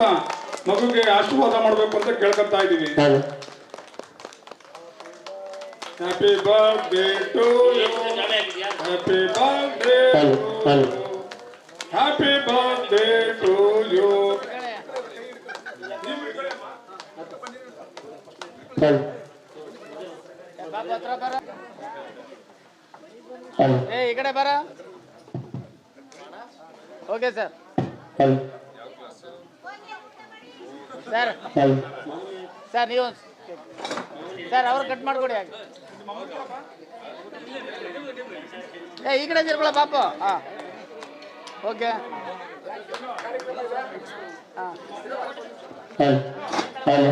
ಮಗುಗೆ ಆಶೀರ್ವಾದ ಮಾಡಬೇಕು ಅಂತ ಕೇಳ್ಕೊತಾ ಇದ್ದೀವಿ hello happy birthday to you happy birthday hello hello happy birthday to you hello Babu ಹತ್ರ ಬರ ಹಲೋ ಏ ಈ ಕಡೆ ಬರ okay sir hello sir hello sir ನೀವು ಸರ್ ಅವ್ರು ಕಟ್ ಮಾಡ್ಕೊಡಿ ಹಾಗೆ ಏ ಈ ಕಡೆ ತಿರ್ಕೊಳ ಪಾಪು ಹಾಂ ಓಕೆ ಹಾಂ hello hello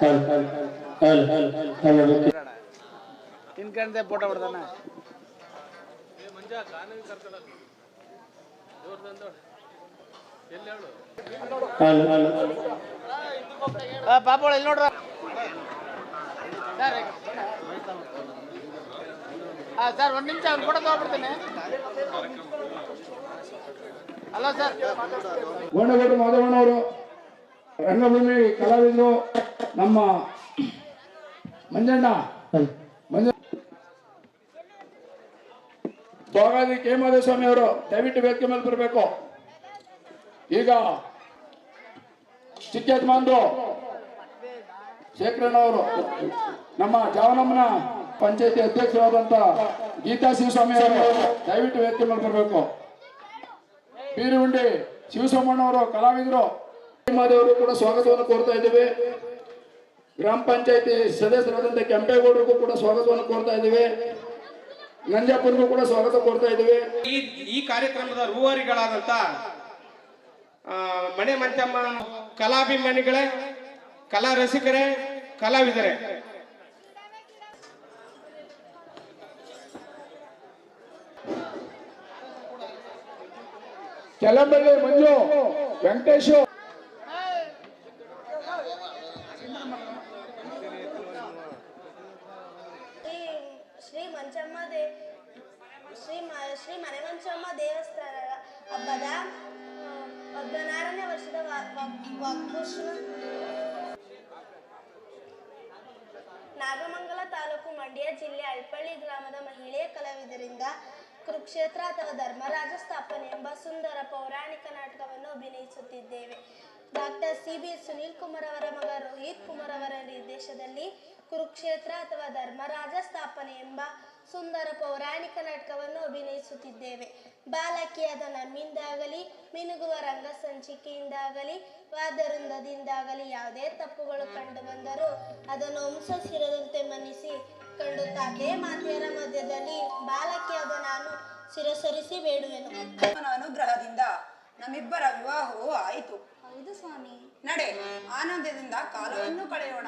hello hello hello hello okay ತಿನ್ಕಂಡೆ photo ಬಿಡ್ತಾನೆ ಹಲೋ ಹಲೋ ಆ, ಪಾಪುಗಳು ಇಲ್ಲಿ ನೋಡ್ರ ಹಾಂ ಸರ್ ಒಂದು ನಿಮಿಷ ಒಂದು ಫೋಟೋ ತೊಗೊಬಿಡ್ತೀನಿ ಹಲೋ ಸರ್ ಗೋಣಗೌಡ ಮಾಧವಣ್ಣವರು ರಂಗಭೂಮಿ ಕಲಾವಿದರು ನಮ್ಮ ಮಂಜಣ್ಣ ಹಲೋ ಮಂಜ ಭೋಗಾದಿ ಕೇಮಾದ ಮಾಧವಸ್ವಾಮಿ ಅವರು, ದಯವಿಟ್ಟು ವೇದಿಕೆ ಮೇಲೆ ಬರಬೇಕು. ಈಗ ಚಿಕ್ಕ ಯಜಮಾನ್ರು ಶೇಖರಣ್ಣವರು ನಮ್ಮ ಜಾವನಮ್ಮನ ಪಂಚಾಯತಿ ಅಧ್ಯಕ್ಷರಾದಂತ ಗೀತಾ ಶಿವಸ್ವಾಮಿ ಅವರು, ದಯವಿಟ್ಟು ವೇದಿಕೆ ಮೇಲೆ ಬರಬೇಕು. ಬೀರುಗುಂಡಿ ಶಿವಸೋಮಣ್ಣವರು ಕಲಾವಿದರು, ಮಾದೇವರು ಕೂಡ ಸ್ವಾಗತವನ್ನು ಕೋರ್ತಾ ಇದ್ದೇವೆ. ಗ್ರಾಮ ಪಂಚಾಯತಿ ಸದಸ್ಯರಾದಂಥ ಕೆಂಪೇಗೌಡರಿಗೂ ಕೂಡ ಸ್ವಾಗತವನ್ನು ಕೋರ್ತಾ ಇದ್ದೇವೆ. ನಂಜಪ್ಪನಿಗೂ ಕೂಡ ಸ್ವಾಗತ ಕೋರ್ತಾ ಇದ್ದೇವೆ. ಈ ಈ ಕಾರ್ಯಕ್ರಮದ ರೂವಾರಿಗಳಾದಂತ ಮಣೆ ಮನೆ ಮಂಚಮ್ಮ ಕಲಾಭಿಮಾನಿಗಳೇ ಕಲಾ ರಸಿಕರೇ ಕಲಾವಿದರೇ. ಕೆಲಂಬಳ್ಳಿ ಮಂಜು ವೆಂಕಟೇಶು ಶ್ರೀ ಶ್ರೀ ಮಂಚಮ್ಮ ದೇ, ಶ್ರೀ ಮ- ಶ್ರೀ ಮನೆಮಂಚಮ್ಮ ದೇವಸ್ಥಾನ, ಹಬ್ಬದ ಹದಿನಾರನೇ ವರ್ಷದ ನಾಗಮಂಗಲ ತಾಲೂಕು ಮಂಡ್ಯ ಜಿಲ್ಲೆ ಅಳ್ಪಳ್ಳಿ ಗ್ರಾಮದ ಮಹಿಳೆ ಕಲಾವಿದರಿಂದ ಕುರುಕ್ಷೇತ್ರ ಅಥವಾ ಧರ್ಮರಾಜ ಸ್ಥಾಪನೆ ಎಂಬ ಸುಂದರ ಪೌರಾಣಿಕ ನಾಟಕವನ್ನು ಅಭಿನಯಿಸುತ್ತಿದ್ದೇವೆ. Doctor C B Sunil Kumar ಅವರ ಮಗ ರೋಹಿತ್ ಕುಮಾರ್ ಅವರ ನಿರ್ದೇಶನದಲ್ಲಿ ಕುರುಕ್ಷೇತ್ರ ಅಥವಾ ಧರ್ಮರಾಜ ಸ್ಥಾಪನೆ ಎಂಬ ಸುಂದರ ಪೌರಾಣಿಕ ನಾಟಕವನ್ನು ಅಭಿನಯಿಸುತ್ತಿದ್ದೇವೆ. ಬಾಲಕಿಯಾದ ನಮ್ಮಿಂದಾಗಲಿ ಮಿನುಗುವ ರಂಗ ಸಂಚಿಕೆಯಿಂದಾಗಲಿ ವಾದವೃಂದದಿಂದಾಗಲಿ ಯಾವುದೇ ತಪ್ಪುಗಳು ಕಂಡು ಬಂದರೂ ಅದನ್ನು ಹಂಸ ಸಿರದಂತೆ ಮನ್ನಿಸಿ ಕಂಡು ತಾಕೇ ಮಾತೆಯರ ಮಧ್ಯದಲ್ಲಿ ಬಾಲಕಿಯಾದ ನಾನು ಶಿರಸರಿಸಿ ಬೇಡುವೆನು. ಅವನ ಅನುಗ್ರಹದಿಂದ ನಮ್ಮಿಬ್ಬರ ವಿವಾಹವೂ ಆಯಿತು. ಹೌದು ಸ್ವಾಮಿ. ನಡೆ ಆನಂದದಿಂದ ಕಾಲವನ್ನು ಕಳೆಯೋಣ.